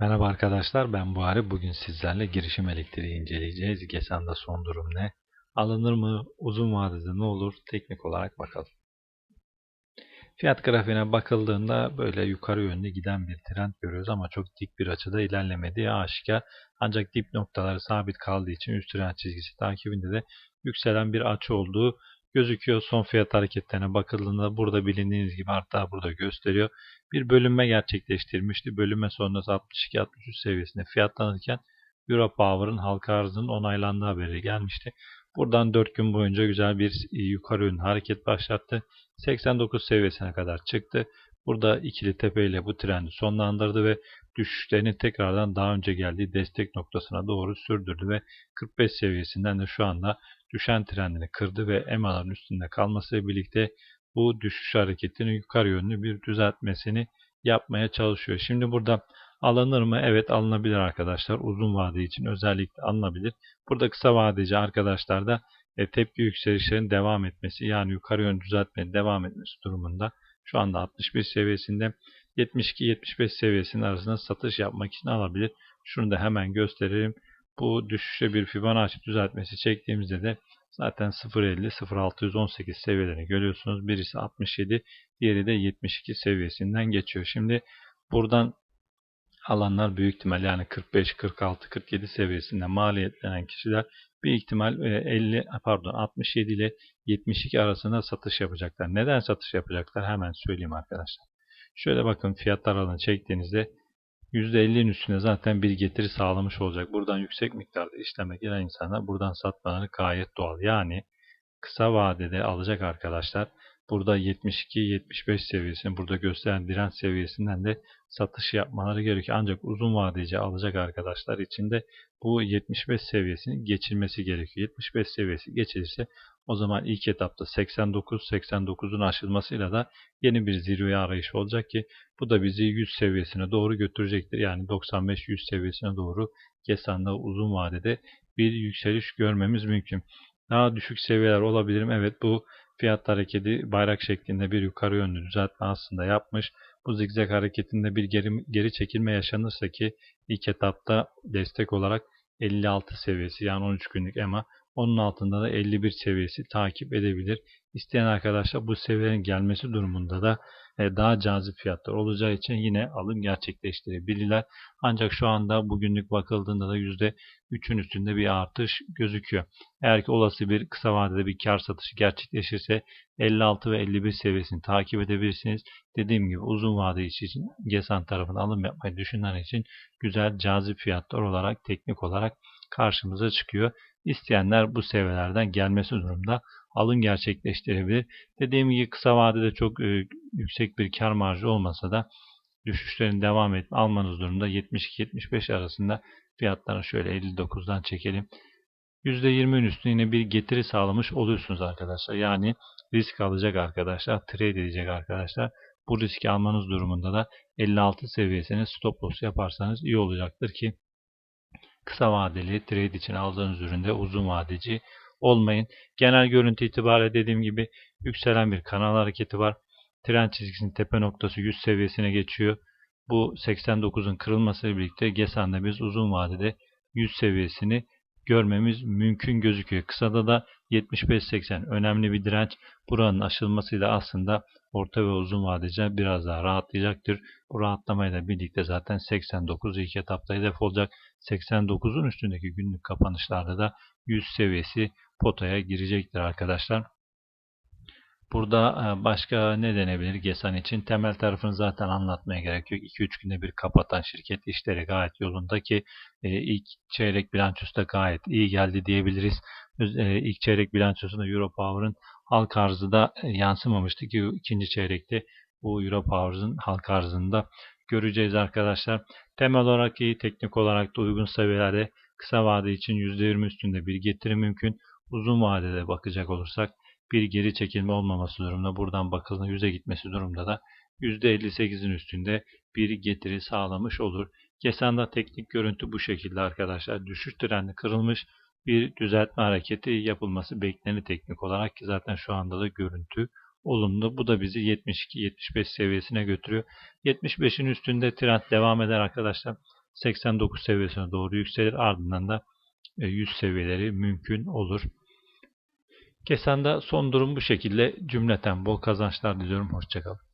Merhaba arkadaşlar ben Buhari. Bugün sizlerle girişim elektriği inceleyeceğiz. Gesan'da son durum ne? Alınır mı? Uzun vadede ne olur? Teknik olarak bakalım. Fiyat grafiğine bakıldığında böyle yukarı yönlü giden bir trend görüyoruz ama çok dik bir açıda ilerlemediği aşikar. Ancak dip noktaları sabit kaldığı için üst trend çizgisi takibinde de yükselen bir açı olduğu gözüküyor. Son fiyat hareketlerine bakıldığında burada bilindiğiniz gibi hatta burada gösteriyor. Bir bölünme gerçekleştirmişti. Bölünme sonrası 62-63 seviyesinde fiyatlanırken Europower'ın halka arzının onaylandığı haberi gelmişti. Buradan 4 gün boyunca güzel bir yukarı yönlü hareket başlattı. 89 seviyesine kadar çıktı. Burada ikili tepe ile bu trendi sonlandırdı ve düşüşlerini tekrardan daha önce geldiği destek noktasına doğru sürdürdü ve 45 seviyesinden de şu anda düşen trendini kırdı ve EMA'ların üstünde kalmasıyla birlikte bu düşüş hareketini yukarı yönlü bir düzeltmesini yapmaya çalışıyor. Şimdi burada alınır mı? Evet alınabilir arkadaşlar. Uzun vade için özellikle alınabilir. Burada kısa vadeci arkadaşlar da e, tepki yükselişlerin devam etmesi yani yukarı yönlü düzeltmenin devam etmesi durumunda şu anda 61 seviyesinde 72-75 seviyesinin arasında satış yapmak için alabilir. Şunu da hemen gösterelim. Bu düşüşe bir Fibonacci düzeltmesi çektiğimizde de zaten 0.50 0.618 seviyelerini görüyorsunuz. Birisi 67, diğeri de 72 seviyesinden geçiyor. Şimdi buradan alanlar büyük ihtimal yani 45, 46, 47 seviyesinde maliyetlenen kişiler bir ihtimal 50 pardon 67 ile 72 arasında satış yapacaklar. Neden satış yapacaklar? Hemen söyleyeyim arkadaşlar. Şöyle bakın fiyatlar aralığını çektiğinizde %50'nin üstüne zaten bir getiri sağlamış olacak. Buradan yüksek miktarda işleme gelen insanlar buradan satmaları gayet doğal. Yani kısa vadede alacak arkadaşlar burada 72-75 seviyesini burada gösteren direnç seviyesinden de satış yapmaları gerekiyor. Ancak uzun vadeci alacak arkadaşlar için de bu 75 seviyesini geçilmesi gerekiyor. 75 seviyesi geçilirse o zaman ilk etapta 89-89'un aşılmasıyla da yeni bir zirve arayışı olacak ki bu da bizi 100 seviyesine doğru götürecektir. Yani 95-100 seviyesine doğru Gesan'da uzun vadede bir yükseliş görmemiz mümkün. Daha düşük seviyeler olabilir mi? Evet bu fiyat hareketi bayrak şeklinde bir yukarı yönlü düzeltme aslında yapmış. Bu zigzag hareketinde bir geri, geri çekilme yaşanırsa ki ilk etapta destek olarak 56 seviyesi yani 13 günlük EMA onun altında da 51 seviyesi takip edebilir. İsteyen arkadaşlar bu seviyelerin gelmesi durumunda da e, daha cazip fiyatlar olacağı için yine alım gerçekleştirebilirler. Ancak şu anda bugünlük bakıldığında da %3'ün üstünde bir artış gözüküyor. Eğer ki olası bir kısa vadede bir kar satışı gerçekleşirse 56 ve 51 seviyesini takip edebilirsiniz. Dediğim gibi uzun vade için GESAN tarafından alım yapmayı düşünenler için güzel cazip fiyatlar olarak teknik olarak karşımıza çıkıyor. İsteyenler bu seviyelerden gelmesi durumda alım gerçekleştirebilir. Dediğim gibi kısa vadede çok e, yüksek bir kar marjı olmasa da düşüşlerin devam etme almanız durumda 72-75 arasında fiyatlarını şöyle 59'dan çekelim. %20'nin üstüne yine bir getiri sağlamış oluyorsunuz arkadaşlar. Yani risk alacak arkadaşlar, trade edecek arkadaşlar. Bu riski almanız durumunda da 56 seviyesine stop loss yaparsanız iyi olacaktır ki kısa vadeli trade için aldığınız üründe uzun vadeci olmayın. Genel görüntü itibariyle dediğim gibi yükselen bir kanal hareketi var. Trend çizgisinin tepe noktası 100 seviyesine geçiyor. Bu 89'un kırılmasıyla birlikte GESAN'da biz uzun vadede 100 seviyesini görmemiz mümkün gözüküyor. Kısada da 75-80 önemli bir direnç. Buranın aşılmasıyla aslında orta ve uzun vadede biraz daha rahatlayacaktır. Bu rahatlamayla birlikte zaten 89 ilk etapta hedef olacak. 89'un üstündeki günlük kapanışlarda da 100 seviyesi potaya girecektir arkadaşlar. Burada başka ne denebilir GESAN için? Temel tarafını zaten anlatmaya gerek yok. 2-3 günde bir kapatan şirket işleri gayet yolunda ki ilk çeyrek bilançosu da gayet iyi geldi diyebiliriz. İlk çeyrek bilançosunda Europower'ın halk arzı da yansımamıştı ki ikinci çeyrekte bu Europower'ın halk arzında göreceğiz arkadaşlar. Temel olarak iyi, teknik olarak da uygun seviyelerde kısa vade için %20 üstünde bir getiri mümkün. Uzun vadede bakacak olursak bir geri çekilme olmaması durumunda buradan bakıldığında yüze gitmesi durumda da %58'in üstünde bir getiri sağlamış olur. Gesan'da teknik görüntü bu şekilde arkadaşlar. Düşüş trendi kırılmış bir düzeltme hareketi yapılması beklenir teknik olarak ki zaten şu anda da görüntü olumlu. Bu da bizi 72-75 seviyesine götürüyor. 75'in üstünde trend devam eder arkadaşlar. 89 seviyesine doğru yükselir. Ardından da e, 100 seviyeleri mümkün olur. Kesan'da son durum bu şekilde. Cümleten bol kazançlar diliyorum. Hoşçakalın.